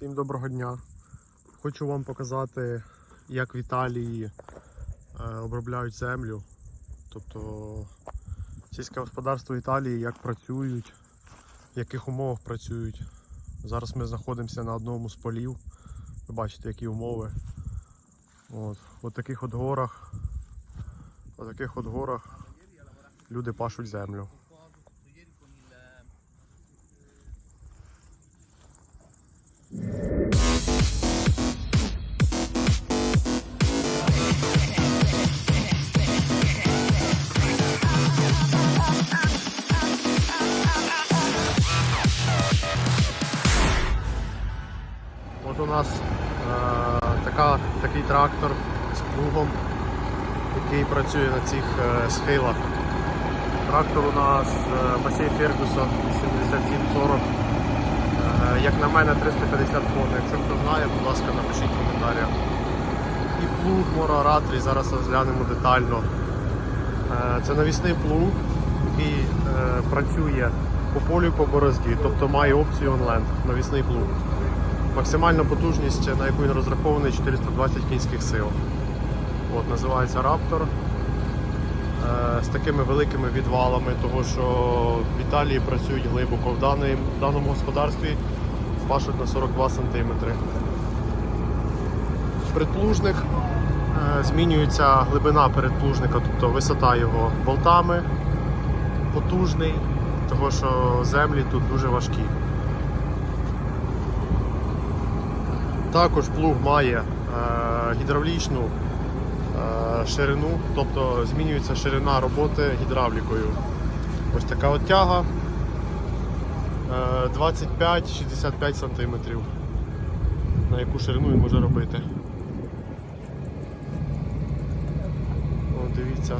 Всім доброго дня. Хочу вам показати, як в Італії е, обробляють землю. Тобто сільське господарство Італії, як працюють, в яких умовах працюють. Зараз ми знаходимося на одному з полів. Ви бачите, які умови. От, от таких от горах. От от горах люди пашуть землю. От у нас е, така, такий трактор з плугом, який працює на цих е, схилах. Трактор у нас е, Масей Фергюсон 7740. Е, як на мене 350 тонн. Якщо хто знає, будь ласка, напишіть в коментарях. І плуг Мора Ратрі, зараз розглянемо детально. Е, це навісний плуг, який е, працює по полю по борозді, тобто має опцію онленд, навісний плуг. Максимальна потужність, на яку він розрахований, 420 кінських сил. От, називається Raptor. З такими великими відвалами, того що в Італії працюють глибоко. В, даному господарстві пашуть на 42 см. Предплужник змінюється глибина передплужника, тобто висота його болтами, потужний, того що землі тут дуже важкі. Також плуг має е, гідравлічну ширину, тобто змінюється ширина роботи гідравлікою. Ось така от тяга е, 25-65 см, на яку ширину він може робити. О, дивіться,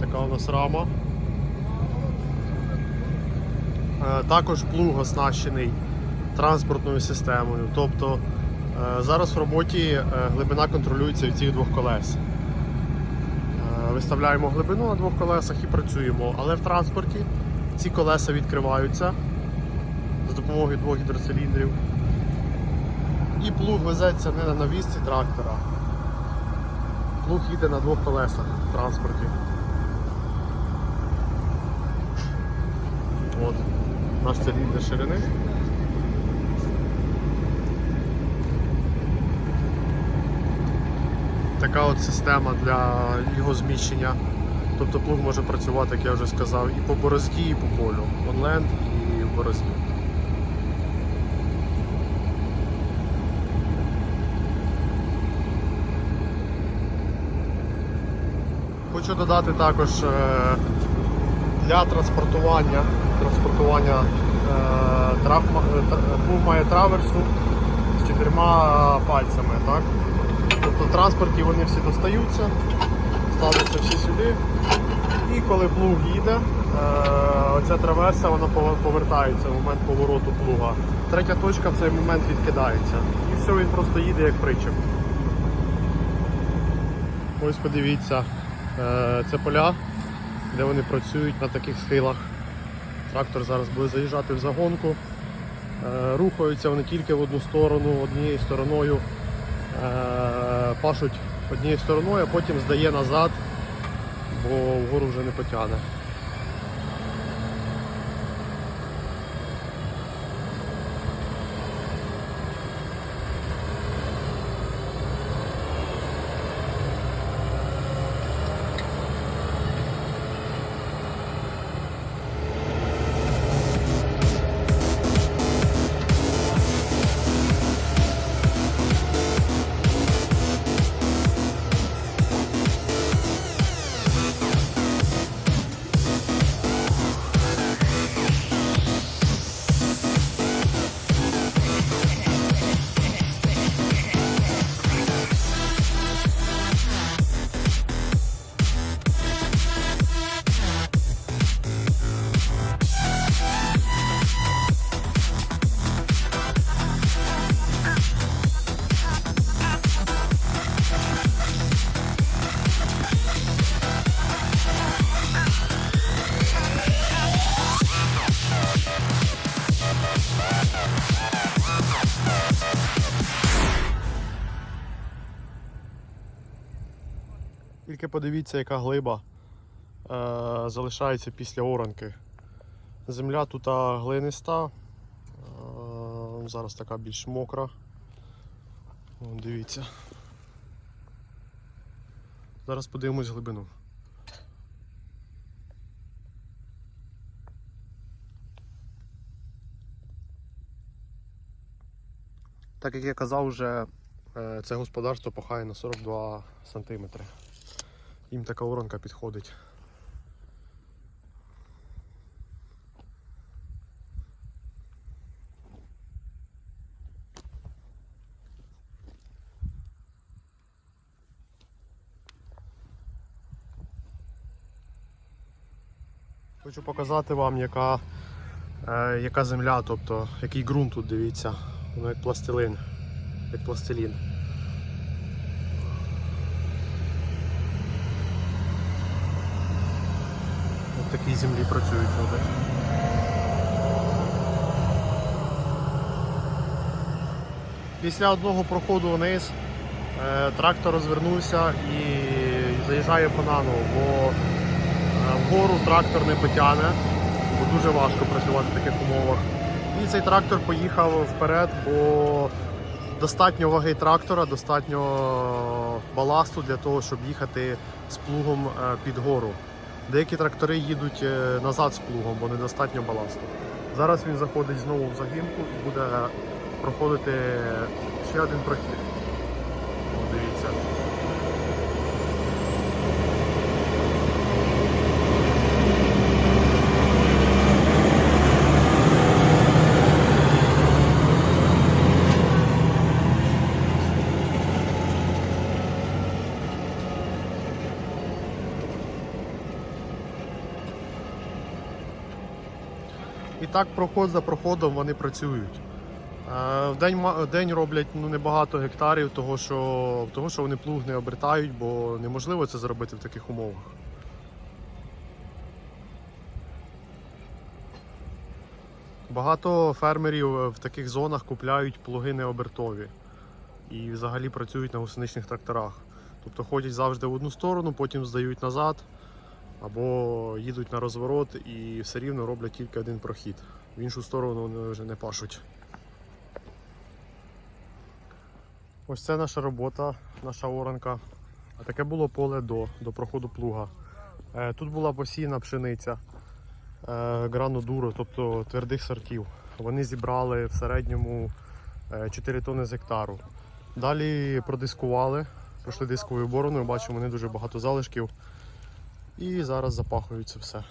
така у нас рама. Е, Також плуг оснащений транспортною системою. Тобто е, зараз в роботі е, глибина контролюється від цих двох колес. Виставляємо глибину на двох колесах і працюємо, але в транспорті ці колеса відкриваються за допомогою двох гідроциліндрів. І плуг везеться не на навісці трактора. Плуг їде на двох колесах в транспорті. От, наш циліндр ширини. Така от система для його зміщення. Тобто плуг може працювати, як я вже сказав, і по борозді, і по полю. Онленд і в борозді. Хочу додати також е, для транспортування. Транспортування е, е, плуг має траверсу з чотирма пальцями. Так? Тобто в транспорті вони всі достаються, ставляться всі сюди. І коли плуг їде, е, оця траверса вона повертається в момент повороту плуга. Третя точка в цей момент відкидається. І все, він просто їде як причеп. Ось подивіться, е, це поля, де вони працюють на таких схилах. Трактор зараз буде заїжджати в загонку. Е, Рухаються вони тільки в одну сторону, однією стороною. Е, Пашуть однією стороною, а потім здає назад, бо вгору вже не потягне. Тільки подивіться, яка глиба е, залишається після оранки. Земля тут глиниста, е, зараз така більш мокра. О, дивіться. Зараз подивимось глибину. Так як я казав, вже е, це господарство пахає на 42 см. Їм така воронка підходить. Хочу показати вам, яка, е, яка земля, тобто який ґрунт тут дивіться. Воно як пластилин, як пластилін. Ось землі працюють люди. Після одного проходу вниз е, трактор розвернувся і заїжджає по наново, бо е, вгору трактор не потягне, бо дуже важко працювати в таких умовах. І цей трактор поїхав вперед, бо достатньо ваги трактора, достатньо баласту для того, щоб їхати з плугом е, під гору. Деякі трактори їдуть е, назад з плугом, бо недостатньо баласту. Зараз він заходить знову в загінку і буде проходити ще один прохід. Дивіться. І так проход за проходом вони працюють. Е, В день, день роблять ну, небагато гектарів, того що, того, що вони плуг не обертають, бо неможливо це зробити в таких умовах. Багато фермерів е, в таких зонах купляють плуги необертові і взагалі працюють на гусеничних тракторах. Тобто ходять завжди в одну сторону, потім здають назад або їдуть на розворот і все рівно роблять тільки один прохід. В іншу сторону вони вже не пашуть. Ось це наша робота, наша оранка. А таке було поле до, до проходу плуга. Е, Тут була посіяна пшениця е, грану дуро, тобто твердих сортів. Вони зібрали в середньому е, 4 тони з гектару. Далі продискували, пройшли дисковою бороною, бачимо, не дуже багато залишків. І зараз запахується все.